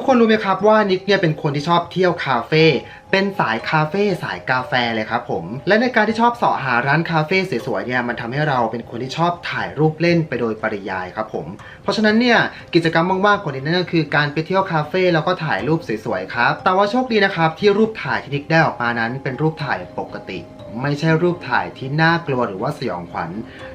ทุกคนรู้ไหมครับว่านิกเนี่ยเป็นคนที่ชอบเที่ยวคาเฟ่ เป็นสายคาเฟ่สายกาแฟเลยครับผม และในการที่ชอบเสาะหาร้านคาเฟ่สวยๆเนี่ยมันทำให้เราเป็นคนที่ชอบถ่ายรูปเล่นไปโดยปริยายครับผม เพราะฉะนั้นเนี่ยกิจกรรมว่างๆของนิกนั่นก็คือการไปเที่ยวคาเฟ่แล้วก็ถ่ายรูปสวยๆครับ แต่ว่าโชคดีนะครับที่รูปถ่ายที่นิกได้ออกมานั้นเป็นรูปถ่ายปกติ ไม่ใช่รูปถ่ายที่น่ากลัวหรือว่าสยองขวัญ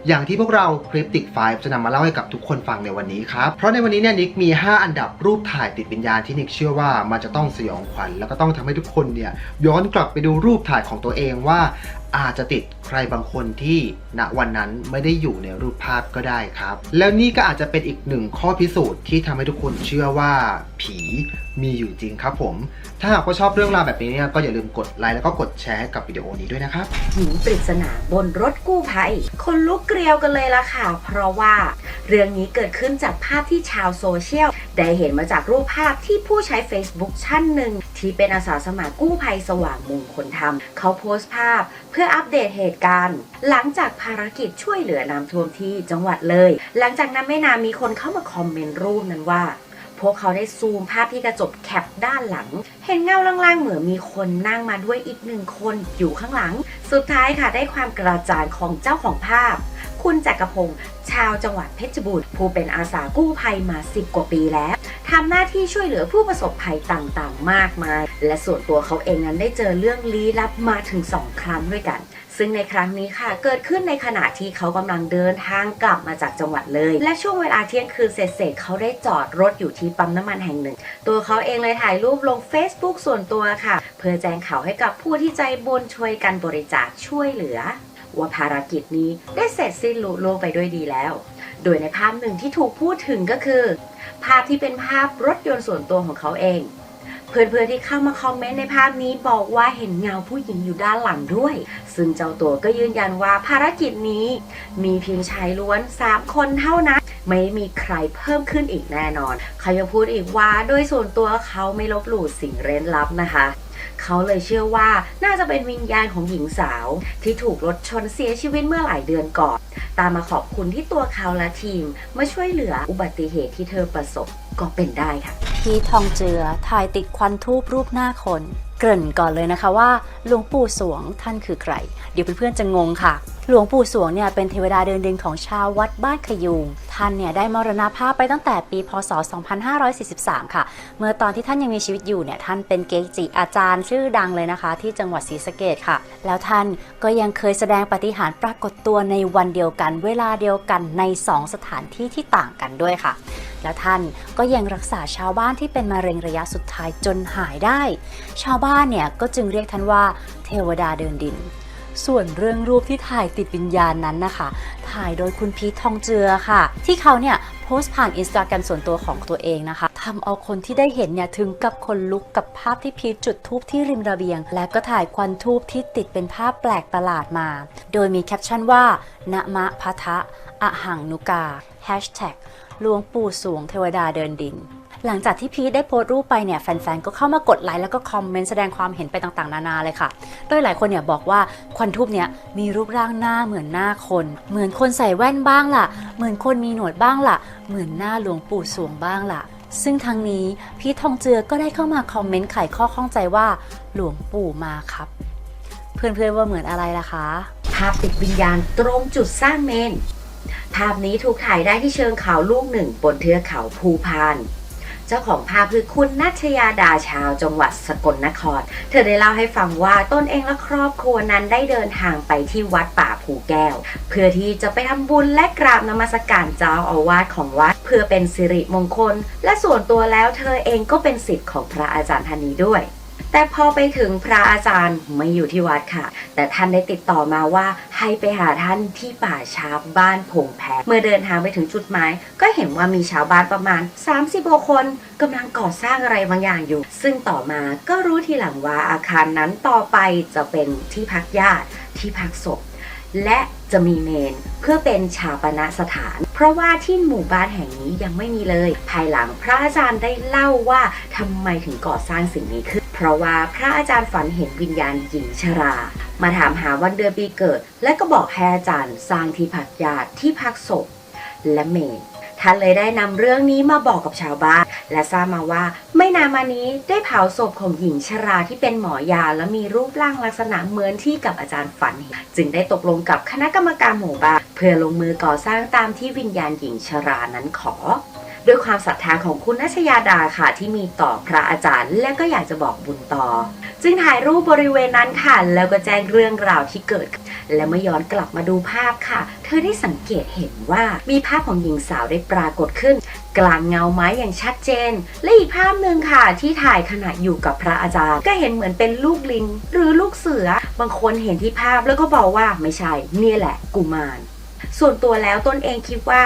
อย่างที่พวกเราคลิปติกไฟจะนำมาเล่าให้กับทุกคนฟังในวันนี้ครับ เพราะในวันนี้เนี่ยนิกมี 5 อันดับรูปถ่ายติดวิญญาณที่นิกเชื่อว่ามันจะต้องสยองขวัญ แล้วก็ต้องทำให้ทุกคนเนี่ยย้อนกลับไปดูรูปถ่ายของตัวเองว่า อาจจะติดใครบางคนที่ณวันนั้นไม่ได้อยู่ในรูปภาพก็ได้ครับ แล้วนี่ก็อาจจะเป็นอีกหนึ่งข้อพิสูจน์ที่ทำให้ทุกคนเชื่อว่าผีมีอยู่จริงครับผม ถ้าหากว่าชอบเรื่องราวแบบนี้เนี่ยก็อย่าลืมกดไลค์แล้วก็กดแชร์ให้กับวิดีโอนี้ด้วยนะครับหญิงปริศนาบนรถกู้ภัย คนลุกเกลียวกันเลยล่ะค่ะ เพราะว่า เรื่องนี้เกิดขึ้นจากภาพที่ชาวโซเชียล ได้เห็นมาจากรูปภาพที่ผู้ใช้ Facebook ท่านหนึ่ง ที่เป็นอาสาสมัครกู้ภัยสว่างมงคลธรรม เขาโพสต์ภาพเพื่ออัปเดตเหตุการณ์ หลังจากภารกิจช่วยเหลือน้ำท่วมที่จังหวัดเลย หลังจากนั้นไม่นานมีคนเข้ามาคอมเมนต์รูปนั้นว่าพวกเขาได้ซูมภาพที่กระจกแคปด้านหลัง เห็นเงาล่างๆ เหมือนมีคนนั่งมาด้วยอีกหนึ่งคนอยู่ข้างหลัง สุดท้ายค่ะได้ความกระจ่างของเจ้าของภาพ คุณจักรพงศ์ชาวจังหวัดเพชรบูรณ์ผู้เป็นอาสากู้ภัยมา 10 กว่าปีแล้วทำหน้าที่ช่วยเหลือผู้ประสบภัยต่างๆ มากมาย และส่วนตัวเขาเองนั้นได้เจอเรื่องลี้ลับมาถึง 2 ครั้งด้วยกัน ซึ่งในครั้งนี้ค่ะ เกิดขึ้นในขณะที่เขากำลังเดินทางกลับมาจากจังหวัดเลย และช่วงเวลาเที่ยงคืนเสร็จๆเขาได้จอดรถอยู่ที่ปั๊มน้ำมันแห่งหนึ่ง ตัวเขาเองเลยถ่ายรูปลง Facebook ส่วนตัวค่ะ เพื่อแจ้งข่าวให้กับผู้ที่ใจบุญช่วยกันบริจาคช่วยเหลือ ว่าภารกิจนี้ได้เสร็จสิ้นลุล่วงไปด้วยดีแล้ว โดยในภาพหนึ่งที่ถูกพูดถึงก็คือ ภาพที่เป็นภาพรถยนต์ส่วนตัวของเขาเอง เพื่อนๆที่เข้ามาคอมเมนต์ในภาพนี้บอกว่าเห็นเงาผู้หญิงอยู่ด้านหลังด้วย ซึ่งเจ้าตัวก็ยืนยันว่าภารกิจนี้มีเพียงชายล้วน 3 คนเท่านั้นไม่มีใครเพิ่มขึ้นอีกแน่นอน เขายังพูดอีกว่าโดยส่วนตัวเขาไม่ลบหลู่สิ่งเร้นลับนะคะ เขาเลยเชื่อว่าน่าจะเป็นวิญญาณของหญิงสาว ที่ถูกรถชนเสียชีวิตเมื่อหลายเดือนก่อน ตามมาขอบคุณที่ตัวเขาและทีมมาช่วยเหลืออุบัติเหตุที่เธอประสบก็เป็นได้ค่ะ พีทองเจือถ่ายติดควันทูบรูปหน้าคน เกริ่นก่อนเลยนะคะว่าหลวงปู่สวงท่านคือใคร เดี๋ยวเพื่อนๆจะงงค่ะ หลวงปู่สวงเนี่ยเป็นเทวดาเดินดินของชาววัดบ้านขยูงท่านเนี่ยได้มรณภาพไปตั้งแต่ปีพศ 2543 ค่ะ เมื่อตอนที่ท่านยังมีชีวิตอยู่เนี่ยท่านเป็นเกจิอาจารย์ชื่อดังเลยนะคะ ที่จังหวัดศรีสะเกดค่ะ แล้วท่านก็ยังเคยแสดงปฏิหารปรากฏตัวในวันเดียวกัน เวลาเดียวกันใน 2 สถานที่ที่ต่างกันด้วยค่ะ แล้วท่านก็ยังรักษาชาวบ้านที่เป็นมะเร็งระยะสุดท้ายจนหายได้ ชาวบ้านเนี่ยก็จึงเรียกท่านว่าเทวดาเดินดิน ส่วนเรื่องรูปที่ถ่ายติดวิญญาณนั้นนะคะ ถ่ายโดยคุณพีททองเจือค่ะ ที่เขาเนี่ยโพสต์ผ่านอินสตาแกรมส่วนตัวของตัวเองนะคะทำเอาคนที่ได้เห็นเนี่ยถึงกับคนลุกกับภาพที่พีทจุดทูบที่ริมระเบียง และก็ถ่ายควันทูบที่ติดเป็นภาพแปลกประหลาดมา โดยมีแคปชั่นว่านะมะพะทะอะหังนุกา Hashtag หลวงปู่สวงเทวดาเดินดิน หลังจากที่พีทได้โพสต์รูปไปเนี่ยแฟนๆ ก็เข้ามากดไลค์แล้วก็คอมเมนต์แสดงความเห็นไปต่างๆ นานาเลยค่ะ โดยหลายคนเนี่ยบอกว่าควันทูบเนี่ยมีรูปร่างหน้าเหมือนหน้าคน เหมือนคนใส่แว่นบ้างล่ะ เหมือนคนมีหนวดบ้างล่ะ เหมือนหน้าหลวงปู่สวงบ้างล่ะซึ่งทั้งนี้พีททองเจือก็ได้เข้ามาคอมเมนต์ไขข้อข้องใจว่า หลวงปู่มาครับ เพื่อนๆว่าเหมือนอะไรล่ะคะภาพติดวิญญาณตรงจุดสร้างเมน ภาพนี้ถูกถ่ายได้ที่เชิงเขาลูกหนึ่งบนเทือกเขาภูพาน เจ้าของภาพคือคุณนัชยาดาชาวจังหวัดสกลนคร เธอได้เล่าให้ฟังว่าตนเองและครอบครัวนั้นได้เดินทางไปที่วัดป่าภูแก้ว เพื่อที่จะไปทำบุญและกราบนมัสการเจ้าอาวาสของวัด เพื่อเป็นสิริมงคล และส่วนตัวแล้วเธอเองก็เป็นศิษย์ของพระอาจารย์ท่านนี้ด้วย แต่พอไปถึงพระอาจารย์ไม่อยู่ที่วัดค่ะ แต่ท่านได้ติดต่อมาว่าให้ไปหาท่านที่ป่าช้าบ้านผงแพเมื่อเดินทางไปถึงจุดหมาย ก็เห็นว่ามีชาวบ้านประมาณ 30กว่าคนกำลังก่อสร้างอะไรบางอย่างอยู่ ซึ่งต่อมาก็รู้ทีหลังว่าอาคารนั้นต่อไปจะเป็นที่พักญาติที่พักศพ และจะมีเมนเพื่อเป็นชาปนสถาน เพราะว่าที่หมู่บ้านแห่งนี้ยังไม่มีเลย ภายหลังพระอาจารย์ได้เล่าว่าทำไมถึงก่อสร้างสิ่งนี้ขึ้น เพราะว่าพระอาจารย์ฝันเห็นวิญญาณหญิงชรา มาถามหาวันเดือนปีเกิด และก็บอกให้อาจารย์สร้างที่พักญาติที่พักศพและเมนท่านเลยได้นำเรื่องนี้มาบอกกับชาวบ้าน และทราบมาว่าไม่นานมานี้ได้เผาศพของหญิงชราที่เป็นหมอยา และมีรูปร่างลักษณะเหมือนที่กับอาจารย์ฝันเห็นจึงได้ตกลงกับคณะกรรมการหมู่บ้านเพื่อลงมือก่อสร้างตามที่วิญญาณหญิงชรานั้นขอ ด้วยความศรัทธาของคุณนัชยาดาค่ะ ที่มีต่อพระอาจารย์ และก็อยากจะบอกบุญต่อ จึงถ่ายรูปบริเวณนั้นค่ะ แล้วก็แจ้งเรื่องราวที่เกิด และเมื่อย้อนกลับมาดูภาพค่ะ เธอได้สังเกตเห็นว่ามีภาพของหญิงสาวได้ปรากฏขึ้น กลางเงาไม้อย่างชัดเจน และอีกภาพหนึ่งค่ะ ที่ถ่ายขณะอยู่กับพระอาจารย์ ก็เห็นเหมือนเป็นลูกลิง หรือลูกเสือ บางคนเห็นที่ภาพแล้วก็บอกว่าไม่ใช่ เนี่ยแหละ กุมารส่วนตัวแล้วตนเองคิดว่า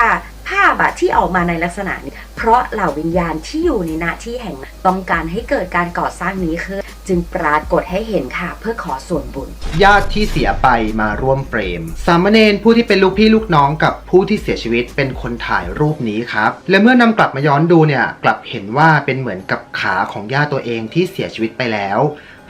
ภาพอะที่ออกมาในลักษณะนี้ เพราะเหล่าวิญญาณที่อยู่ในณที่แห่งนั้นต้องการให้เกิดการก่อสร้างนี้ขึ้นจึงปรากฏให้เห็นค่ะ เพื่อขอส่วนบุญ ญาติที่เสียไปมาร่วมเฟรม สามเณรผู้ที่เป็นลูกพี่ลูกน้องกับผู้ที่เสียชีวิตเป็นคนถ่ายรูปนี้ครับ และเมื่อนำกลับมาย้อนดูเนี่ย กลับเห็นว่าเป็นเหมือนกับขาของญาติตัวเองที่เสียชีวิตไปแล้ว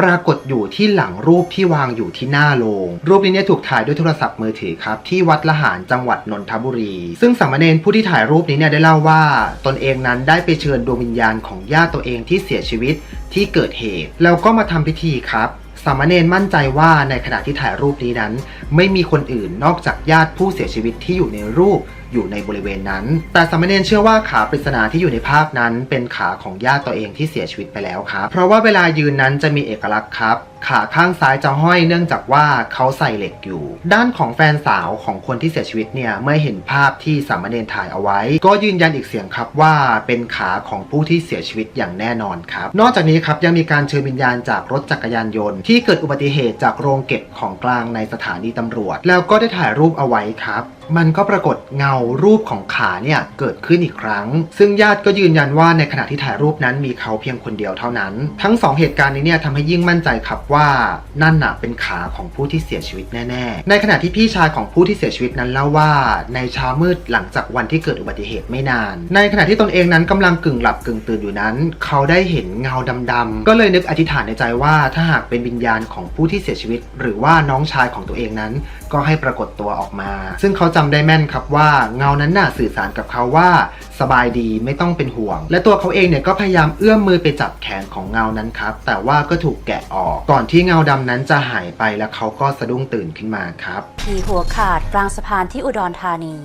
ปรากฏอยู่ที่หลังรูปที่วางอยู่ที่หน้าโลงรูปนี้เนี่ยถูกถ่ายด้วยโทรศัพท์มือถือครับที่วัดละหารจังหวัดนนทบุรี ซึ่งสามเณรผู้ที่ถ่ายรูปนี้เนี่ยได้เล่าว่า ตนเองนั้นได้ไปเชิญดวงวิญญาณของญาติตัวเองที่เสียชีวิตที่เกิดเหตุแล้วก็มาทำพิธีครับสามเณรมั่นใจว่าในขณะที่ถ่ายรูปนี้นั้น ไม่มีคนอื่นนอกจากญาติผู้เสียชีวิตที่อยู่ในรูปอยู่ในบริเวณนั้น แต่สามเณรเชื่อว่าขาปริศนาที่อยู่ในภาพนั้น เป็นขาของญาติตัวเองที่เสียชีวิตไปแล้วครับ เพราะว่าเวลายืนนั้นจะมีเอกลักษณ์ครับขาข้างซ้ายจะห้อยเนื่องจากว่าเขาใส่เหล็กอยู่ ด้านของแฟนสาวของคนที่เสียชีวิตเนี่ยเมื่อเห็นภาพที่สามเณรถ่ายเอาไว้ ก็ยืนยันอีกเสียงครับว่าเป็นขาของผู้ที่เสียชีวิตอย่างแน่นอนครับ นอกจากนี้ครับยังมีการเชิญวิญญาณจากรถจักรยานยนต์ ที่เกิดอุบัติเหตุจากโรงเก็บของกลางในสถานีตำรวจ แล้วก็ได้ถ่ายรูปเอาไว้ครับ มันก็ปรากฏเงารูปของขาเนี่ยเกิดขึ้นอีกครั้ง ซึ่งญาติก็ยืนยันว่าในขณะที่ถ่ายรูปนั้นมีเขาเพียงคนเดียวเท่านั้น ทั้งสองเหตุการณ์นี้เนี่ยทำให้ยิ่งมั่นใจครับว่านั่นน่ะเป็นขาของผู้ที่เสียชีวิตแน่ๆ ในขณะที่พี่ชายของผู้ที่เสียชีวิตนั้นเล่าว่า ในเช้ามืดหลังจากวันที่เกิดอุบัติเหตุไม่นาน ในขณะที่ตนเองนั้นกำลังกึ่งหลับกึ่งตื่นอยู่นั้น เขาได้เห็นเงาดำๆก็เลยนึกอธิษฐานในใจว่าถ้าหากเป็นวิญญาณของผู้ที่เสียชีวิต หรือว่าน้องชายของตัวเองนั้น ก็ให้ปรากฏตัวออกมา ซึ่งเขาจจำได้แม่นครับว่าเงานั้นน่ะสื่อสารกับเขาว่าสบายดีไม่ต้องเป็นห่วง และตัวเขาเองเนี่ยก็พยายามเอื้อมมือไปจับแขนของเงานั้นครับ แต่ว่าก็ถูกแกะออก ก่อนที่เงาดำนั้นจะหายไปแล้วเขาก็สะดุ้งตื่นขึ้นมาครับที่หัวขาดกลางสะพานที่อุดรธานี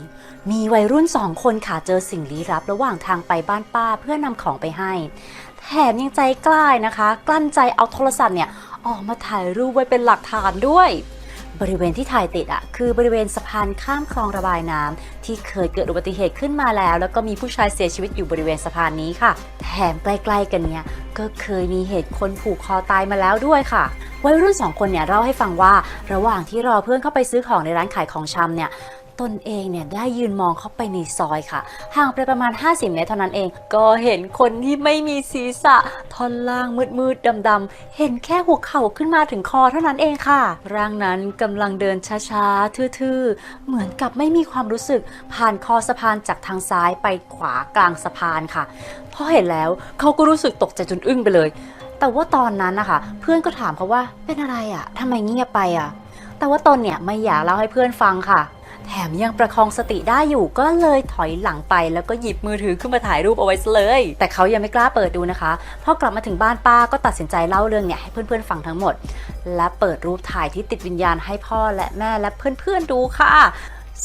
มีวัยรุ่นสองคนค่ะเจอสิ่งลี้ลับ ระหว่างทางไปบ้านป้าเพื่อนำของไปให้ แถมยังใจกล้านะคะ กลั้นใจเอาโทรศัพท์เนี่ยออกมาถ่ายรูปไว้เป็นหลักฐานด้วย บริเวณที่ถ่ายติดอะคือบริเวณสะพานข้ามคลองระบายน้ำที่เคยเกิดอุบัติเหตุขึ้นมาแล้ว แล้วก็มีผู้ชายเสียชีวิตอยู่บริเวณสะพานนี้ค่ะ แถมใกล้ๆกันเนี่ยก็เคยมีเหตุคนผูกคอตายมาแล้วด้วยค่ะวัยรุ่นสองคนเนี่ยเล่าให้ฟังว่า ระหว่างที่รอเพื่อนเข้าไปซื้อของในร้านขายของชำเนี่ย ตนเองเนี่ยได้ยืนมองเข้าไปในซอยค่ะ ห่างไปประมาณ 50 เมตรเท่านั้นเอง ก็เห็นคนที่ไม่มีศีรษะท่อนล่างมืดๆดำๆเห็นแค่หัวเข่าขึ้นมาถึงคอเท่านั้นเองค่ะ ร่างนั้นกำลังเดินช้าๆทื่อๆ เหมือนกับไม่มีความรู้สึกผ่านคอสะพานจากทางซ้ายไปขวากลางสะพานค่ะพอเห็นแล้วเขาก็รู้สึกตกใจจนอึ้งไปเลย แต่ว่าตอนนั้นนะคะเพื่อนก็ถามเขาว่าเป็นอะไรอะ่ะทำไมเงียบไปอะ่ะ แต่ว่าตนเนี่ยไม่อยากเล่าให้เพื่อนฟังค่ะ แถมยังประคองสติได้อยู่ก็เลยถอยหลังไปแล้วก็หยิบมือถือขึ้นมาถ่ายรูปเอาไว้เลย แต่เขายังไม่กล้าเปิดดูนะคะพอกลับมาถึงบ้านป้าก็ตัดสินใจเล่าเรื่องเนี่ยให้เพื่อนๆฟังทั้งหมด และเปิดรูปถ่ายที่ติดวิญญาณให้พ่อและแม่และเพื่อนๆดูค่ะ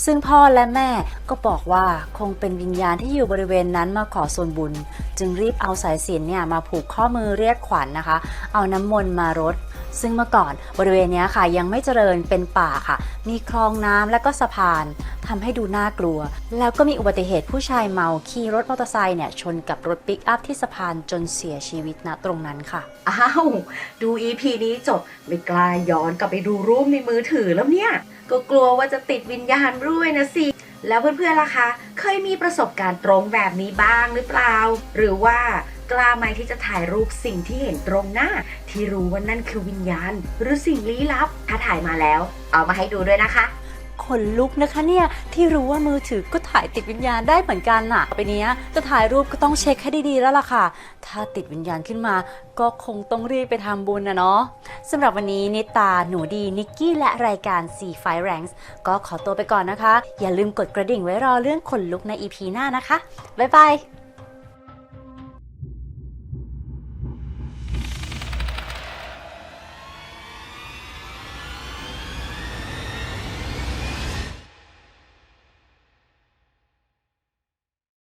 ซึ่งพ่อและแม่ก็บอกว่าคงเป็นวิญญาณที่อยู่บริเวณนั้นมาขอส่วนบุญ จึงรีบเอาสายสิญจนเนี่ยมาผูกข้อมือเรียกขวัญนนะคะ เอาน้ำมนต์มารดซึ่งเมื่อก่อนบริเวณนี้ค่ะยังไม่เจริญเป็นป่าค่ะ มีคลองน้ำและก็สะพานทำให้ดูน่ากลัว แล้วก็มีอุบัติเหตุผู้ชายเมาขี่รถมอเตอร์ไซค์เนี่ยชนกับรถปิกอัพที่สะพานจนเสียชีวิตณตรงนั้นค่ะ อ้าว ดู EP นี้จบไม่กล้าย้อนกลับไปดูรูปในมือถือแล้วเนี่ย ก็กลัวว่าจะติดวิญญาณด้วยนะสิ แล้วเพื่อนๆล่ะคะ เคยมีประสบการณ์ตรงแบบนี้บ้างหรือเปล่า หรือว่ากล้าไหมที่จะถ่ายรูปสิ่งที่เห็นตรงหน้า ที่รู้ว่านั่นคือวิญญาณ หรือสิ่งลี้ลับ ถ้าถ่ายมาแล้ว เอามาให้ดูด้วยนะคะ ขนลุกนะคะเนี่ยที่รู้ว่ามือถือก็ถ่ายติดวิญญาณได้เหมือนกันน่ะไปเนี้ยจะถ่ายรูปก็ต้องเช็คให้ดีๆแล้วล่ะค่ะ ถ้าติดวิญญาณขึ้นมา ก็คงต้องรีบไปทำบุญนะเนาะสำหรับวันนี้นิตาหนูดีนิกกี้และรายการ C f i Ranks ก็ขอตัวไปก่อนนะคะ อย่าลืมกดกระดิ่งไว้รอเรื่องขนลุกใน EP หน้านะคะบ๊ายบาย